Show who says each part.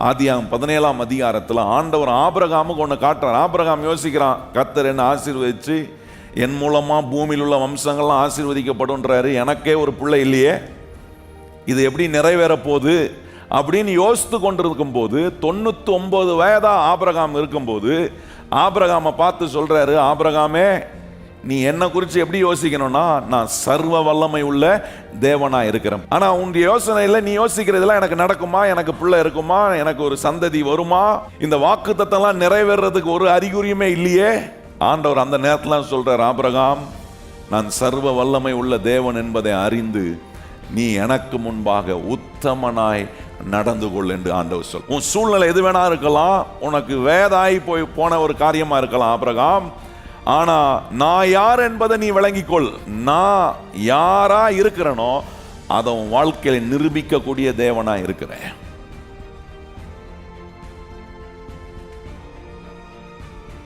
Speaker 1: ஆதியாகம் பதினேழாம் அதிகாரத்தில் ஆண்டவர் ஆபிரகாமுக்கு ஒன்று காட்டுறார். ஆபிரகாம் யோசிக்கிறான் கத்தர் என்ன ஆசீர்வதிச்சு என் மூலமாக பூமியில் உள்ள வம்சங்கள்லாம் ஆசீர்வதிக்கப்படுன்றாரு எனக்கே ஒரு பிள்ளை இல்லையே இது எப்படி நிறைவேற போகுது? அப்படின்னு யோசித்து கொண்டிருக்கும் போது தொண்ணூற்றி ஒன்பது வயதாக ஆபிரகாம் இருக்கும்போது ஆபரகாமை பார்த்து சொல்கிறாரு ஆபிரகாமே நீ என்ன குறித்து எப்படி யோசிக்கணும்னா நான் சர்வ வல்லமை உள்ள தேவனாக இருக்கிறேன். ஆனால் உன்னுடைய யோசனையில் நீ யோசிக்கிறதெல்லாம் எனக்கு நடக்குமா? எனக்கு பிள்ளை இருக்குமா? எனக்கு ஒரு சந்ததி வருமா? இந்த வாக்கு நிறைவேறதுக்கு ஒரு அறிகுறியுமே இல்லையே. ஆண்டவர் அந்த நேரத்தில் சொல்கிறார் ஆபிரகாம் நான் சர்வ வல்லமை உள்ள தேவன் என்பதை அறிந்து நீ எனக்கு முன்பாக உத்தமனாய் நடந்து கொள் என்று ஆண்டவர் சொல். உன் சூழ்நிலை எது வேணா இருக்கலாம். உனக்கு வேதாய் போய் போன ஒரு காரியமாக இருக்கலாம் ஆபிரகாம். ஆனா நான் யார் என்பதை நீ விளங்கிக்கொள். நான் யாரா இருக்கிறேனோ அதை உன் வாழ்க்கையில நிரூபிக்கக்கூடிய தேவனா இருக்கிறேன்.